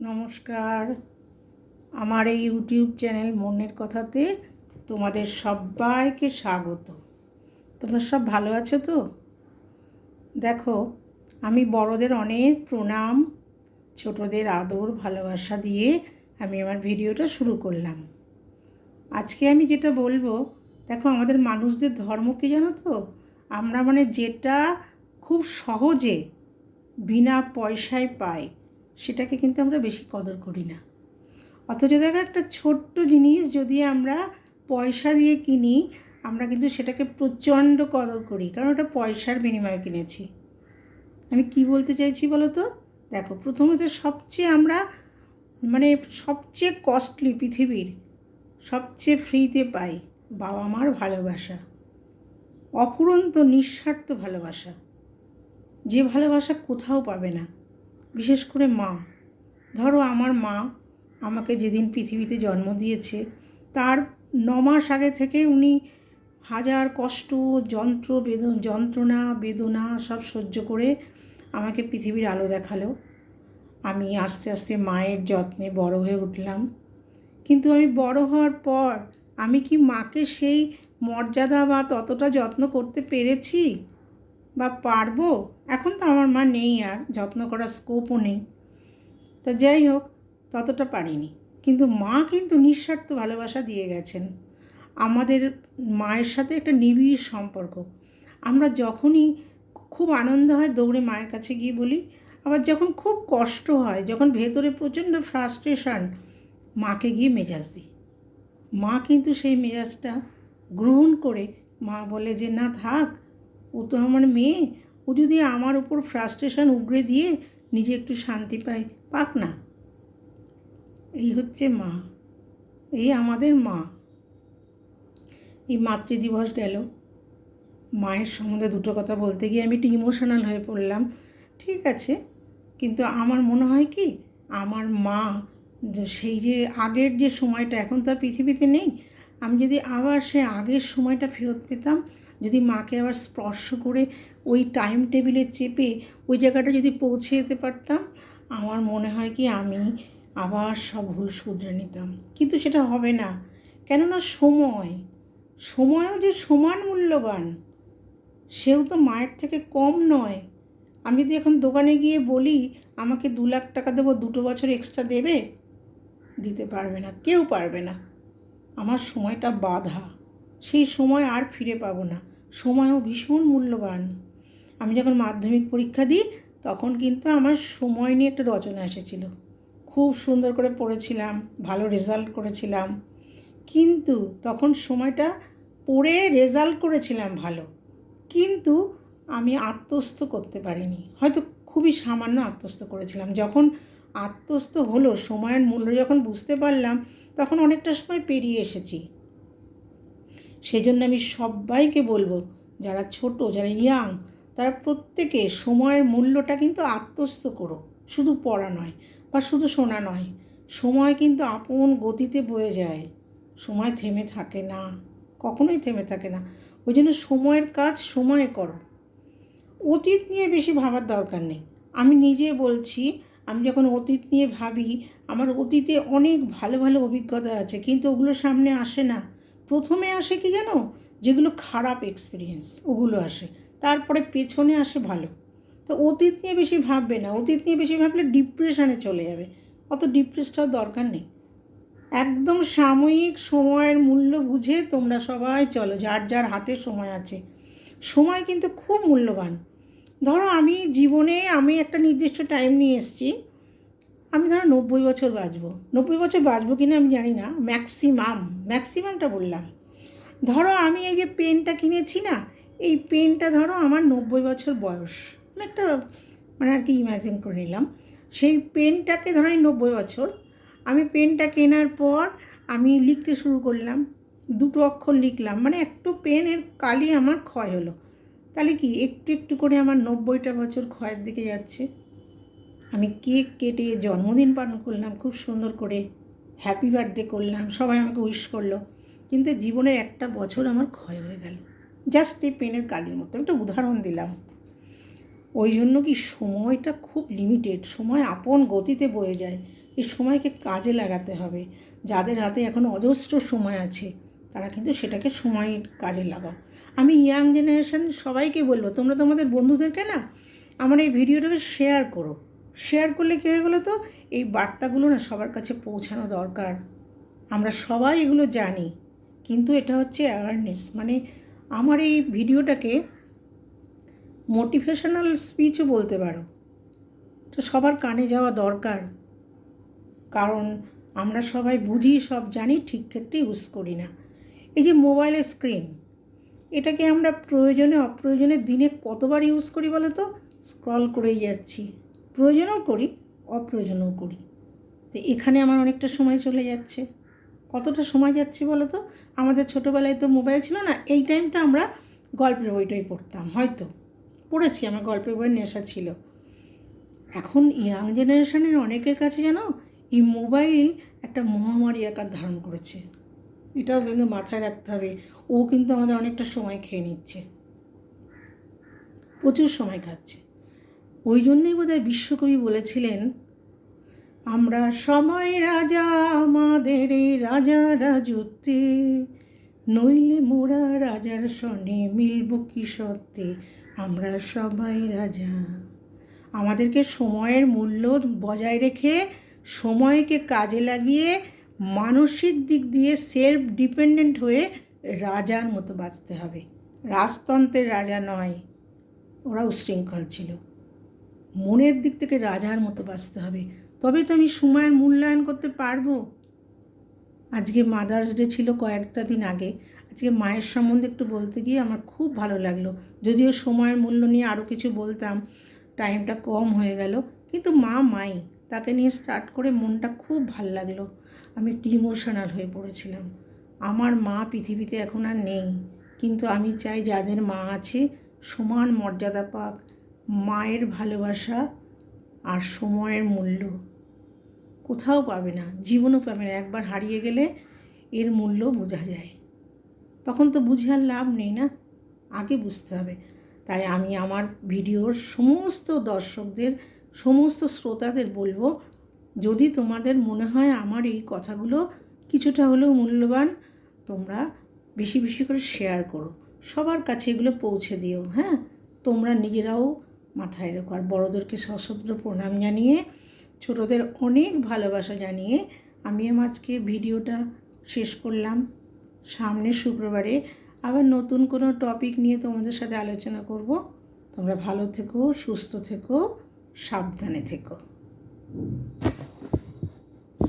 নমস্কার। আমার এই ইউটিউব চ্যানেল মনের কথাতে তোমাদের সবাইকে স্বাগত। তোমরা সব ভালো আছো তো? দেখো, আমি বড়দের অনেক প্রণাম, ছোটদের আদর, ভালোবাসা দিয়ে আমি আমার ভিডিওটা শুরু করলাম। আজকে আমি যেটা বলব, দেখো আমাদের মানুষদের ধর্ম কি জানো তো? আমরা মানে যেটা খুব সহজে বিনা পয়সায় পাই সেটাকে কিন্তু আমরা বেশি কদর করি না। অথচ দেখো একটা ছোট্ট জিনিস যদি আমরা পয়সা দিয়ে কিনি, আমরা কিন্তু সেটাকে প্রচণ্ড কদর করি। কারণ ওটা পয়সার বিনিময়ে কিনেছি। আমি কি বলতে চাইছি বলো তো দেখো, প্রথমত সবচেয়ে আমরা মানে সবচেয়ে কস্টলি পৃথিবীর সবচেয়ে ফ্রিতে পাই বাবা মার ভালোবাসা। অফুরন্ত, নিঃস্বার্থ ভালোবাসা। যে ভালোবাসা কোথাও পাবে না। বিশেষ করে মা। ধরো আমার মা আমাকে যেদিন পৃথিবীতে জন্ম দিয়েছে, তার ন মাস আগে থেকে উনি হাজার কষ্ট, যন্ত্র বেদ যন্ত্রণা, বেদনা সব সহ্য করে আমাকে পৃথিবীর আলো দেখাল। আমি আস্তে আস্তে মায়ের যত্নে বড় হয়ে উঠলাম। কিন্তু আমি বড় হওয়ার পর আমি কি মাকে সেই মর্যাদা বা ততটা যত্ন করতে পেরেছি? বা পারব? এখন তো আমার মা নেই আর, যত্ন করার স্কোপও নেই। তা যাই হোক, ততটা পারিনি। কিন্তু মা কিন্তু নিঃস্বার্থ ভালোবাসা দিয়ে গেছেন। আমাদের মায়ের সাথে একটা নিবিড় সম্পর্ক। আমরা যখনই খুব আনন্দ হয় দৌড়ে মায়ের কাছে গিয়ে বলি, আবার যখন খুব কষ্ট হয়, যখন ভেতরে প্রচণ্ড ফ্রাস্ট্রেশন মাকে গিয়ে মেজাজ দিই। মা কিন্তু সেই মেজাজটা গ্রহণ করে মা বলে যে, না থাক ও তো আমার মেয়ে, ও যদি আমার উপর ফ্রাস্ট্রেশন উগড়ে দিয়ে নিজে একটু শান্তি পায়, পাক না। এই হচ্ছে মা। এই আমাদের মা। এই মাতৃদিবস গেল। মায়ের সম্বন্ধে দুটো কথা বলতে গিয়ে আমি একটু ইমোশনাল হয়ে পড়লাম। ঠিক আছে, কিন্তু আমার মনে হয় কি, আমার মা সেই যে আগের যে সময়টা, এখন তো পৃথিবীতে নেই। আমি যদি আবার সে আগের সময়টা ফেরত পেতাম যদি মাকে আবার স্পর্শ করে ওই টাইম টেবিলে চেপে ওই জায়গাটা যদি পৌঁছে যেতে পারতাম, আমার মনে হয় কি আমি আবার সব ভুল শুধরে নিতাম। কিন্তু সেটা হবে না। কেননা সময়, সময়ও যে সমান মূল্যবান, সেও তো মায়ের থেকে কম নয়। আমি যদি এখন দোকানে গিয়ে বলি, আমাকে দু লাখ টাকা দেবো, দুটো বছর এক্সট্রা দেবে? দিতে পারবে না, কেউ পারবে না। আমার সময়টা বাধা। সেই সময় আর ফিরে পাবো না। সময়ও ভীষণ মূল্যবান। আমি যখন মাধ্যমিক পরীক্ষা দিই, তখন কিন্তু আমার সময় নিয়ে একটা রচনা এসেছিল। খুব সুন্দর করে পড়েছিলাম, ভালো রেজাল্ট করেছিলাম। কিন্তু তখন সময়টা পড়ে রেজাল্ট করেছিলাম ভালো। কিন্তু আমি আত্মস্থ করতে পারিনি। হয়তো খুবই সামান্য আত্মস্থ করেছিলাম। যখন আত্মস্থ হলো, সময়ের মূল্য যখন বুঝতে পারলাম, তখন অনেকটা সময় পেরিয়ে এসেছি। সেই জন্য আমি সবাইকে বলব, যারা ছোট, যারা ইয়াং তারা প্রত্যেকে সময়ের মূল্যটা কিন্তু আত্মস্থ করো। শুধু পড়া নয় বা শুধু শোনা নয়, সময় কিন্তু আপন গতিতে বয়ে যায়। সময় থেমে থাকে না, কখনোই থেমে থাকে না। ওই জন্য সময়ের কাজ সময়ে করো। অতীত নিয়ে বেশি ভাবার দরকার নেই। আমি নিজে বলছি, আমি যখন অতীত নিয়ে ভাবি, আমার অতীতে অনেক ভালো ভালো অভিজ্ঞতা আছে, কিন্তু ওগুলো সামনে আসে না। প্রথমে আসে কি জানো? যেগুলো খারাপ এক্সপিরিয়েন্স ওগুলো আসে। তারপরে পেছনে আসে ভালো। তো অতীত নিয়ে বেশি ভাববে না। অতীত নিয়ে বেশি ভাবলে ডিপ্রেশনে চলে যাবে। অত ডিপ্রেসড হওয়ার দরকার নেই। একদম সাময়িক সময়ের মূল্য বুঝে তোমরা সবাই চলো, যার যার হাতে সময় আছে। সময় কিন্তু খুব মূল্যবান। ধরো আমি জীবনে আমি একটা নির্দিষ্ট টাইম নিয়ে এসেছি আমি ধরো নব্বই বছর বাঁচবো। নব্বই বছর বাঁচবো কিনা আমি জানি না ম্যাক্সিমাম ম্যাক্সিমামটা বললাম। ধরো আমি এই যে পেনটা কিনেছি না, এই পেনটা ধরো আমার নব্বই বছর বয়স। আমি একটা মানে আর কি ইমাজিন করে নিলাম। সেই পেনটাকে ধরো এই নব্বই বছর, আমি পেনটা কেনার পর আমি লিখতে শুরু করলাম, দুটো অক্ষর লিখলাম মানে একটু পেনের কালি আমার ক্ষয় হলো। তাহলে কি একটু একটু করে আমার নব্বইটা বছর ক্ষয়ের দিকে যাচ্ছে? আমি কেক কেটে জন্মদিন পালন করলাম, খুব সুন্দর করে হ্যাপি বার্থডে করলাম, সবাই আমাকে উইশ করল। কিন্তু জীবনের একটা বছর আমার ক্ষয় হয়ে গেল। জাস্ট এই পেনের কালির মতো একটা উদাহরণ দিলাম। ওই জন্য কি সময়টা খুব লিমিটেড সময় আপন গতিতে বয়ে যায়। এই সময়কে কাজে লাগাতে হবে। যাদের হাতে এখন অজস্র সময় আছে, তারা কিন্তু সেটাকে সময় কাজে লাগাও। আমি ইয়াং জেনারেশন সবাইকে বলব, তোমরা তোমাদের বন্ধুদেরকে না, আমার এই ভিডিওটাকে শেয়ার করো। শেয়ার করলে কী হয়ে গেলো তো এই বার্তাগুলো না সবার কাছে পৌঁছানো দরকার। আমরা সবাই এগুলো জানি। কিন্তু এটা হচ্ছে অ্যাওয়ারনেস মানে আমার এই ভিডিওটাকে মোটিভেশনাল স্পিচও বলতে পারো। তো সবার কানে যাওয়া দরকার। কারণ আমরা সবাই বুঝি, সব জানি, ঠিক ক্ষেত্রে ইউজ করি না। এই যে মোবাইলের স্ক্রিন এটাকে আমরা প্রয়োজনে, অপ্রয়োজনে দিনে কতবার ইউজ করি বলো তো স্ক্রল করেই যাচ্ছি। প্রয়োজনও করি, অপ্রয়োজনও করি। তো এখানে আমার অনেকটা সময় চলে যাচ্ছে। কতটা সময় যাচ্ছে বলো তো? আমাদের ছোটোবেলায় তো মোবাইল ছিল না, এই টাইমটা আমরা গল্পের বইটাই পড়তাম, হয়তো। পড়েছি, আমার গল্পের বইয়ের নেশা ছিল। এখন ইয়াং জেনারেশনের অনেকের কাছে যেন এই মোবাইল একটা মহামারী আকার ধারণ করেছে। এটাও কিন্তু মাথায় রাখতে হবে, ও কিন্তু আমাদের অনেকটা সময় খেয়ে নিচ্ছে। প্রচুর সময় খাচ্ছে ওই জন্যই বোধহয় বিশ্বকবি বলেছিলেন, আমরা সময় রাজা, আমাদের রাজা রাজত্বে, নইলে মোরা রাজার সনে মিলব কি সত্ত্বে? আমরা সবাই রাজা। আমাদেরকে সময়ের মূল্য বজায় রেখে, সময়কে কাজে লাগিয়ে, মানসিক দিক দিয়ে সেলফ ডিপেন্ডেন্ট হয়ে রাজার মতো বাঁচতে হবে। রাজতন্ত্রের রাজা নয় ওরা উশৃঙ্খল ছিল। মনের দিক থেকে রাজার মতো বাঁচতে হবে। তবে তো আমি সময়ের মূল্যায়ন করতে পারব। আজকে মাদার্স ডে ছিল কয়েকটা দিন আগে। আজকে মায়ের সম্বন্ধে একটু বলতে গিয়ে আমার খুব ভালো লাগল। যদিও সময়ের মূল্য নিয়ে আরও কিছু বলতাম টাইমটা কম হয়ে গেল, কিন্তু মা মাই, তাকে নিয়ে স্টার্ট করে মনটা খুব ভালো লাগল। আমি একটু ইমোশনাল হয়ে পড়েছিলাম। আমার মা পৃথিবীতে এখন আর নেই, কিন্তু আমি চাই যাদের মা আছে, সমান মর্যাদা পাক মায়ের ভালোবাসা আর সময়ের মূল্য। কোথাও পাবে না, জীবনও পাবে না। একবার হারিয়ে গেলে এর মূল্য বোঝা যায়। তখন তো বুঝে আর লাভ নেই না? আগে বুঝতে হবে। তাই আমি আমার ভিডিওর সমস্ত দর্শকদের, সমস্ত শ্রোতাদের বলব, যদি তোমাদের মনে হয় আমার এই কথাগুলো কিছুটা হলেও মূল্যবান, তোমরা বেশি বেশি করে শেয়ার করো। সবার কাছে এগুলো পৌঁছে দিও হ্যাঁ? তোমরা নিজেরাও মাথায় রেখো। আর বড়োদেরকে সশস্ত্র প্রণাম জানিয়ে, ছোটোদের অনেক ভালোবাসা জানিয়ে আমি আজকে ভিডিওটা শেষ করলাম। সামনের শুক্রবারে আবার নতুন কোনো টপিক নিয়ে তোমাদের সাথে আলোচনা করব। তোমরা ভালো থেকো, সুস্থ থেকো, সাবধানে থেকো।